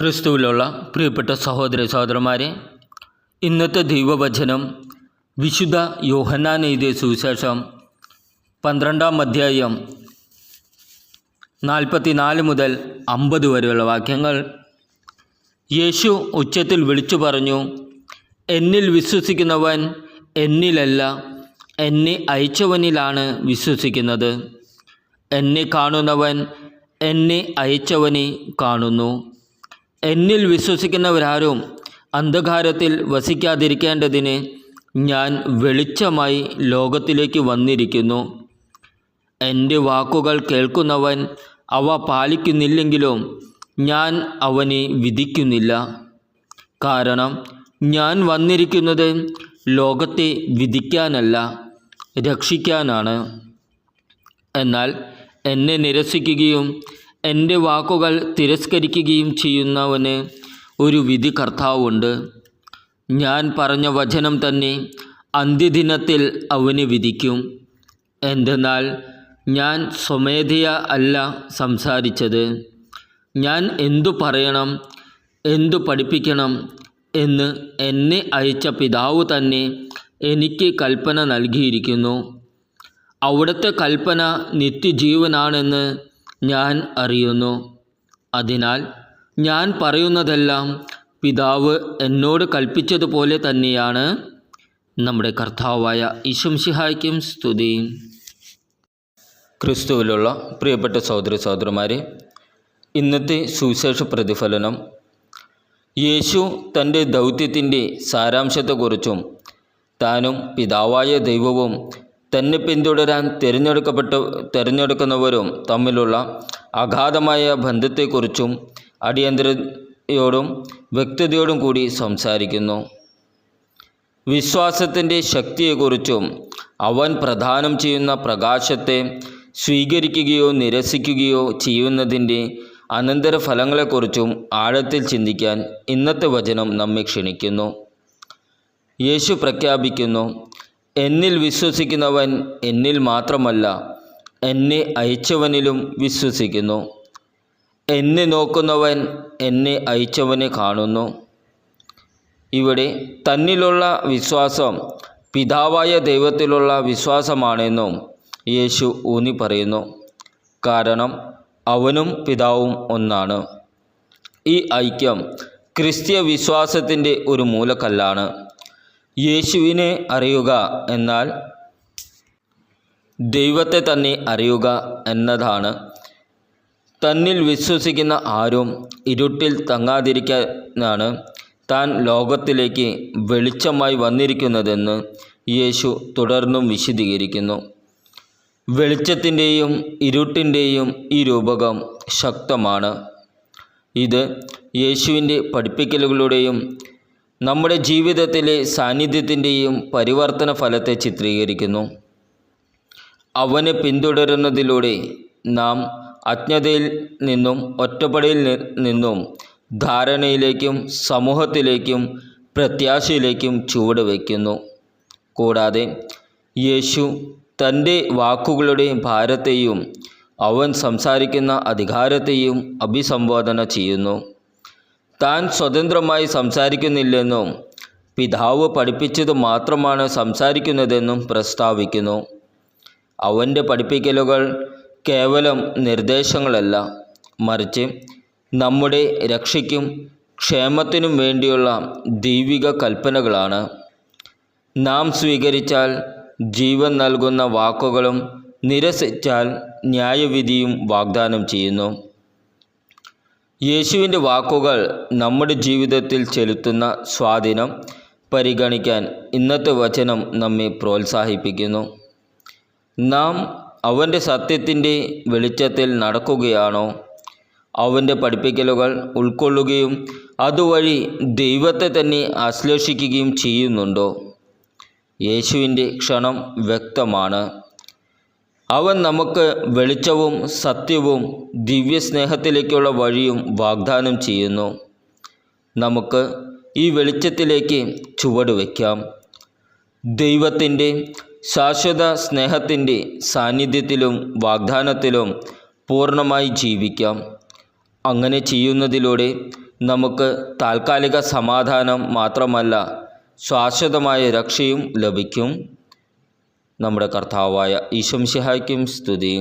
ക്രിസ്തുവിലുള്ള പ്രിയപ്പെട്ട സഹോദര സഹോദരന്മാരെ ഇന്നത്തെ ദൈവവചനം വിശുദ്ധ യോഹന്നാൻ എഴുതിയ സുവിശേഷം പന്ത്രണ്ടാം അധ്യായം നാൽപ്പത്തിനാല് മുതൽ അമ്പത് വരെയുള്ള വാക്യങ്ങൾ. യേശു ഉച്ചത്തിൽ വിളിച്ചു പറഞ്ഞു എന്നിൽ വിശ്വസിക്കുന്നവൻ എന്നിലല്ല എന്നെ അയച്ചവനിലാണ് വിശ്വസിക്കുന്നത്. എന്നെ കാണുന്നവൻ എന്നെ അയച്ചവനെ കാണുന്നു. എന്നിൽ വിശ്വസിക്കുന്നവരാരും അന്ധകാരത്തിൽ വസിക്കാതിരിക്കേണ്ടതിന് ഞാൻ വെളിച്ചമായി ലോകത്തിലേക്ക് വന്നിരിക്കുന്നു. എന്റെ വാക്കുകൾ കേൾക്കുന്നവൻ അവ പാലിക്കുന്നില്ലെങ്കിലും ഞാൻ അവനെ വിധിക്കുന്നില്ല. കാരണം ഞാൻ വന്നിരിക്കുന്നത് ലോകത്തെ വിധിക്കാനല്ല രക്ഷിക്കാനാണ്. എന്നാൽ എന്നെ നിരസിക്കുകയും എന്റെ വാക്കുകൾ തിരസ്കരിക്കുകയും ചെയ്യുന്നവന് ഒരു വിധി കർത്താവുണ്ട്. ഞാൻ പറഞ്ഞ വചനം തന്നെ അന്ത്യദിനത്തിൽ അവന് വിധിക്കും. എന്തെന്നാൽ ഞാൻ സ്വമേധയ അല്ല സംസാരിച്ചത്. ഞാൻ എന്തു പറയണം എന്തു പഠിപ്പിക്കണം എന്ന് എന്നെ അയച്ച പിതാവ് തന്നെ എനിക്ക് കൽപ്പന നൽകിയിരിക്കുന്നു. അവിടുത്തെ കൽപ്പന നിത്യജീവനാണെന്ന് ഞാൻ അറിയുന്നു. അതിനാൽ ഞാൻ പറയുന്നതെല്ലാം പിതാവ് എന്നോട് കൽപ്പിച്ചതുപോലെ തന്നെയാണ്. നമ്മുടെ കർത്താവായ ഈശംസിഹായ്ക്കും സ്തുതി. ക്രിസ്തുവിലുള്ള പ്രിയപ്പെട്ട സഹോദര സഹോദരന്മാരെ ഇന്നത്തെ സുവിശേഷ പ്രതിഫലനം. യേശു തന്റെ ദൗത്യത്തിന്റെ സാരാംശത്തെക്കുറിച്ചും താനും പിതാവായ ദൈവവും തന്നെ പിന്തുടരാൻ തിരഞ്ഞെടുക്കപ്പെട്ട തിരഞ്ഞെടുക്കുന്നവരും തമ്മിലുള്ള അഗാധമായ ബന്ധത്തെക്കുറിച്ചും അടിയന്തരയോടും വ്യക്തതയോടും കൂടി സംസാരിക്കുന്നു. വിശ്വാസത്തിന്റെ ശക്തിയെക്കുറിച്ചും അവൻ പ്രദാനം ചെയ്യുന്ന പ്രകാശത്തെ സ്വീകരിക്കുകയോ നിരസിക്കുകയോ ചെയ്യുന്നതിന്റെ അനന്തരഫലങ്ങളെക്കുറിച്ചും ആഴത്തിൽ ചിന്തിക്കാൻ ഇന്നത്തെ വചനം നമ്മെ ക്ഷണിക്കുന്നു. യേശു പ്രഖ്യാപിക്കുന്നു എന്നിൽ വിശ്വസിക്കുന്നവൻ എന്നിൽ മാത്രമല്ല എന്നെ അയച്ചവനിലും വിശ്വസിക്കുന്നു. എന്നെ നോക്കുന്നവൻ എന്നെ അയച്ചവനെ കാണുന്നു. ഇവിടെ തന്നിലുള്ള വിശ്വാസം പിതാവായ ദൈവത്തിലുള്ള വിശ്വാസമാണെന്നും യേശു ഊന്നി പറയുന്നു. കാരണം അവനും പിതാവും ഒന്നാണ്. ഈ ഐക്യം ക്രിസ്ത്യ വിശ്വാസത്തിന്റെ ഒരു മൂലക്കല്ലാണ്. യേശുവിനെ അറിയുക എന്നാൽ ദൈവത്തെ തന്നെ അറിയുക എന്നതാണ്. തന്നിൽ വിശ്വസിക്കുന്ന ആരും ഇരുട്ടിൽ തങ്ങാതിരിക്കാനാണ് താൻ ലോകത്തിലേക്ക് വെളിച്ചമായി വന്നിരിക്കുന്നതെന്ന് യേശു തുടർന്നും വിശദീകരിക്കുന്നു. വെളിച്ചത്തിന്റെയും ഇരുട്ടിന്റെയും ഈ രൂപകം ശക്തമാണ്. ഇത് യേശുവിന്റെ പഠിപ്പിക്കലുകളുടെയും നമ്മുടെ ജീവിതത്തിലെ സാന്നിധ്യത്തിന്റെയും പരിവർത്തന ഫലത്തെ ചിത്രീകരിക്കുന്നു. അവനെ പിന്തുടരുന്നതിലൂടെ നാം അജ്ഞതയിൽ നിന്നും ഒറ്റപ്പെടയിൽ നിന്നും ധാരണയിലേക്കും സമൂഹത്തിലേക്കും പ്രത്യാശയിലേക്കും ചുവട് വയ്ക്കുന്നു. കൂടാതെ യേശു തന്റെ വാക്കുകളുടെ ഭാരത്തെയും അവൻ സംസാരിക്കുന്ന അധികാരത്തെയും അഭിസംബോധന ചെയ്യുന്നു. താൻ സ്വതന്ത്രമായി സംസാരിക്കുന്നില്ലെന്നും പിതാവ് പഠിപ്പിച്ചത് മാത്രമാണ് സംസാരിക്കുന്നതെന്നും പ്രസ്താവിക്കുന്നു. അവന്റെ പഠിപ്പിക്കലുകൾ കേവലം നിർദ്ദേശങ്ങളല്ല. മറിച്ച് നമ്മുടെ രക്ഷയ്ക്കും ക്ഷേമത്തിനും വേണ്ടിയുള്ള ദൈവിക കൽപ്പനകളാണ്. നാം സ്വീകരിച്ചാൽ ജീവൻ നൽകുന്ന വാക്കുകളും നിരസിച്ചാൽ ന്യായവിധിയും വാഗ്ദാനം ചെയ്യുന്നു. യേശുവിന്റെ വാക്കുകൾ നമ്മുടെ ജീവിതത്തിൽ ചെലുത്തുന്ന സ്വാധീനം പരിഗണിക്കാൻ ഇന്നത്തെ വചനം നമ്മെ പ്രോത്സാഹിപ്പിക്കുന്നു. നാം അവന്റെ സത്യത്തിന്റെ വെളിച്ചത്തിൽ നടക്കുകയാണോ? അവന്റെ പഠിപ്പിക്കലുകൾ ഉൾക്കൊള്ളുകയും അതുവഴി ദൈവത്തെ തന്നെ ആശ്ലേഷിക്കുകയും ചെയ്യുന്നുണ്ടോ? യേശുവിന്റെ ക്ഷണം വ്യക്തമാണ്. അവൻ നമുക്ക് വെളിച്ചവും സത്യവും ദിവ്യസ്നേഹത്തിലേക്കുള്ള വഴിയും വാഗ്ദാനം ചെയ്യുന്നു. നമുക്ക് ഈ വെളിച്ചത്തിലേക്ക് ചുവട് വയ്ക്കാം ദൈവത്തിന്റെ ശാശ്വത സ്നേഹത്തിന്റെ സാന്നിധ്യത്തിലും വാഗ്ദാനത്തിലും പൂർണമായി ജീവിക്കാം. അങ്ങനെ ചെയ്യുന്നതിലൂടെ നമുക്ക് താൽക്കാലിക സമാധാനം മാത്രമല്ല ശാശ്വതമായ രക്ഷയും ലഭിക്കും. നമ്മുടെ കർത്താവായ ഈശംഷിഹായ്ക്കും സ്തുതി.